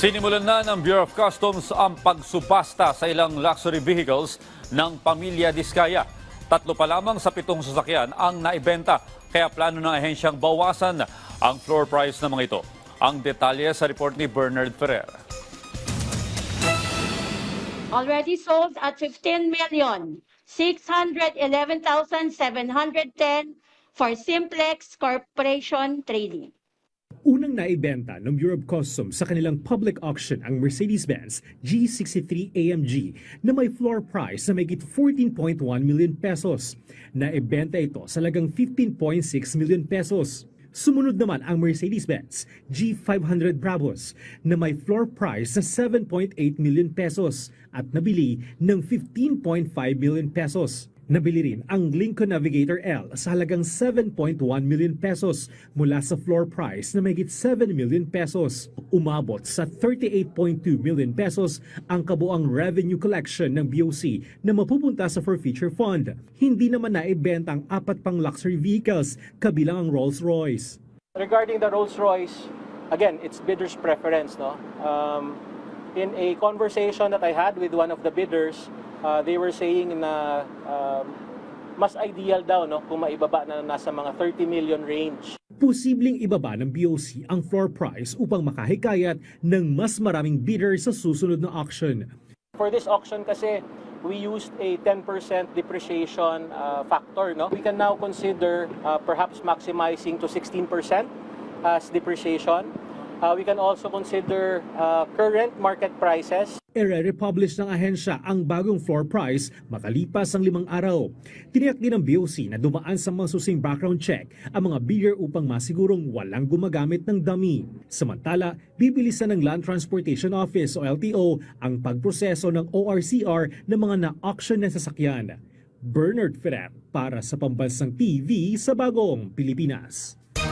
Sinimulan na ng Bureau of Customs ang pagsubasta sa ilang luxury vehicles ng pamilya Diskaya. Tatlo pa lamang sa pitong sasakyan ang naibenta, kaya plano ng ahensyang bawasan ang floor price ng mga ito. Ang detalye sa report ni Bernard Ferrer. already sold at 15 million 611,710 for Simplex Corporation Trading. Unang naibenta ng Bureau of Customs sa kanilang public auction ang Mercedes-Benz G63 AMG na may floor price na may 14.1 million pesos. Naibenta ito sa lagang 15.6 million pesos. Sumunod naman ang Mercedes-Benz G500 Bravos na may floor price na 7.8 million pesos at nabili ng 15.5 million pesos. Nabili rin ang Lincoln Navigator L sa halagang 7.1 million pesos mula sa floor price na mayigit 7 million pesos. Umabot sa 38.2 million pesos ang kabuang revenue collection ng BOC na mapupunta sa forfeiture fund. Hindi naman naibenta ang apat pang luxury vehicles kabilang ang Rolls-Royce. Regarding the Rolls-Royce, again, it's bidder's preference, no? Um, in a conversation that I had with one of the bidders, uh, they were saying na um, mas ideal daw, no, kung maibaba na nasa mga 30 million range. Posibleng ibaba ng BOC ang floor price upang makahikayat ng mas maraming bidder sa susunod na auction. For this auction kasi, we used a 10% depreciation uh, factor, no? We can now consider uh, perhaps maximizing to 16% as depreciation. Uh, we can also consider uh, current market prices Ere-republish ng ahensya ang bagong floor price makalipas ang limang araw. Tiniyak din ng BOC na dumaan sa masusing background check ang mga bidder upang masigurong walang gumagamit ng dummy. Samantala, bibilisan ng Land Transportation Office o LTO ang pagproseso ng ORCR ng mga na-auction na sasakyan. Bernard Ferrer para sa Pambansang TV sa Bagong Pilipinas.